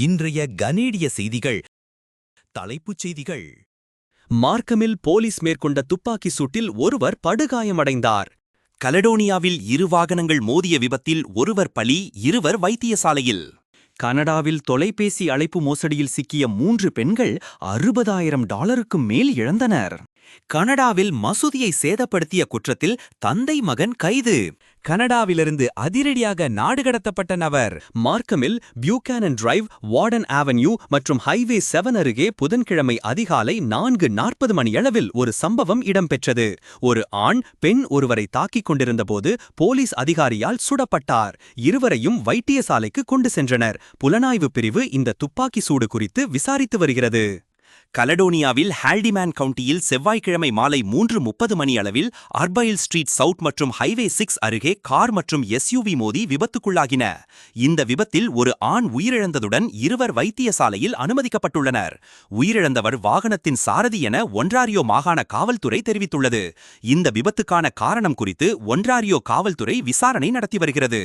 இன்றைய கனேடிய செய்திகள். தலைப்புச் செய்திகள். மார்க்கமில் போலீஸ் மேற்கொண்ட துப்பாக்கி சூட்டில் ஒருவர் படுகாயமடைந்தார். கலடோனியாவில் இரு வாகனங்கள் மோதிய விபத்தில் ஒருவர் பலி இருவர் வைத்தியசாலையில். கனடாவில் தொலைபேசி அழைப்பு மோசடியில் சிக்கிய மூன்று பெண்கள் அறுபதாயிரம் டாலருக்கும் மேல் இழந்தனர். கனடாவில் மசூதியை சேதப்படுத்திய குற்றத்தில் தந்தை மகன் கைது. கனடாவிலிருந்து அதிரடியாக நாடு கடத்தப்பட்ட நபர். மார்க்கமில் பியூகானன் டிரைவ் வார்டன் ஆவென்யூ மற்றும் ஹைவே செவன் அருகே புதன்கிழமை அதிகாலை நான்கு நாற்பது மணியளவில் ஒரு சம்பவம் இடம்பெற்றது. ஒரு ஆண் பெண் ஒருவரை தாக்கிக் கொண்டிருந்தபோது போலீஸ் அதிகாரியால் சுடப்பட்டார். இருவரையும் வைத்தியசாலைக்கு கொண்டு சென்றனர். புலனாய்வு பிரிவு இந்த துப்பாக்கி சூடு குறித்து விசாரித்து வருகிறது. கலடோனியாவில் ஹால்டிமேன் கவுண்டியில் செவ்வாய்க்கிழமை மாலை மூன்று முப்பது மணி அளவில் அர்பயில் ஸ்ட்ரீட் சவுத் மற்றும் ஹைவே சிக்ஸ் அருகே கார் மற்றும் எஸ்யூவி மோதி விபத்துக்குள்ளாகின. இந்த விபத்தில் ஒரு ஆண் உயிரிழந்ததுடன் இருவர் வைத்தியசாலையில் அனுமதிக்கப்பட்டுள்ளனர். உயிரிழந்தவர் வாகனத்தின் சாரதி என ஒன்றாரியோ மாகாண காவல்துறை தெரிவித்துள்ளது. இந்த விபத்துக்கான காரணம் குறித்து ஒன்றாரியோ காவல்துறை விசாரணை நடத்தி வருகிறது.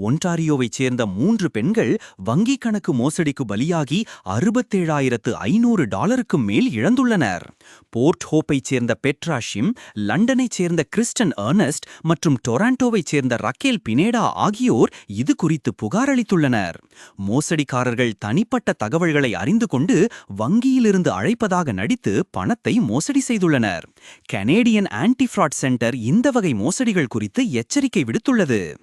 ஒன்டாரியோவைச் சேர்ந்த மூன்று பெண்கள் வங்கிக் கணக்கு மோசடிக்கு பலியாகி அறுபத்தேழாயிரத்து ஐநூறு டாலருக்கு மேல் இழந்துள்ளனர். போர்ட் ஹோப்பைச் சேர்ந்த பெட்ரா ஷிம் லண்டனைச் சேர்ந்த கிறிஸ்டன் ஏர்னஸ்ட் மற்றும் டொராண்டோவைச் சேர்ந்த ரக்கேல் பினேடா ஆகியோர் இது குறித்து புகார் அளித்துள்ளனர். மோசடிக்காரர்கள் தனிப்பட்ட தகவல்களை அறிந்து கொண்டு வங்கியிலிருந்து அழைப்பதாக நடித்து பணத்தை மோசடி செய்துள்ளனர். கனேடியன் ஆன்டி ஃப்ராட் சென்டர் இந்த வகை மோசடிகள் குறித்து எச்சரிக்கை விடுத்துள்ளது.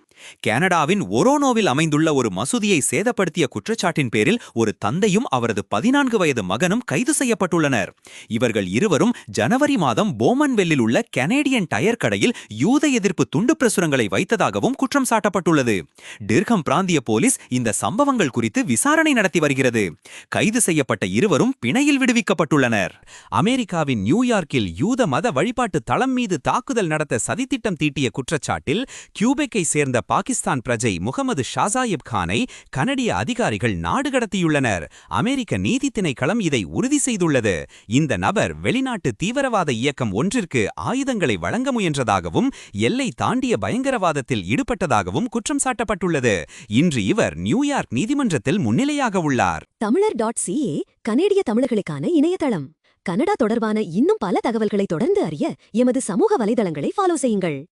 கனடாவின் ஒரோனோவில் அமைந்துள்ள ஒரு மசூதியை சேதப்படுத்திய குற்றச்சாட்டின் பேரில் ஒரு தந்தையும் அவரது பதினான்கு வயது மகனும் கைது செய்யப்பட்டுள்ளனர். இவர்கள் இருவரும் ஜனவரி மாதம் போமன்வெல்லில் உள்ள கனேடியன் டயர் கடையில் யூத எதிர்ப்பு துண்டு பிரசுரங்களை வைத்ததாகவும் குற்றம் சாட்டப்பட்டுள்ளது. டிர்கம் பிராந்திய போலீஸ் இந்த சம்பவங்கள் குறித்து விசாரணை நடத்தி வருகிறது. கைது செய்யப்பட்ட இருவரும் பிணையில் விடுவிக்கப்பட்டுள்ளனர். அமெரிக்காவின் நியூயார்க்கில் யூத மத வழிபாட்டு தளம் மீது தாக்குதல் நடத்த சதித்திட்டம் தீட்டிய குற்றச்சாட்டில் கியூபெக்கை சேர்ந்த பாகிஸ்தான் பிரஜை முகமது ஷாசாயிப் கானை கனடிய அதிகாரிகள் நாடு கடத்தியுள்ளனர். அமெரிக்க நீதி திணைக்களம் இதை உறுதி செய்துள்ளது. இந்த நபர் வெளிநாட்டு தீவிரவாத இயக்கம் ஒன்றிற்கு ஆயுதங்களை வழங்க முயன்றதாகவும் எல்லை தாண்டிய பயங்கரவாதத்தில் ஈடுபட்டதாகவும் குற்றம் சாட்டப்பட்டுள்ளது. இன்று இவர் நியூயார்க் நீதிமன்றத்தில் முன்னிலையாக உள்ளார். தமிழர் டாட் சிஏ கனேடிய தமிழர்களுக்கான இணையதளம். கனடா தொடர்பான இன்னும் பல தகவல்களை தொடர்ந்து அறிய எமது சமூக வலைதளங்களை ஃபாலோ செய்யுங்கள்.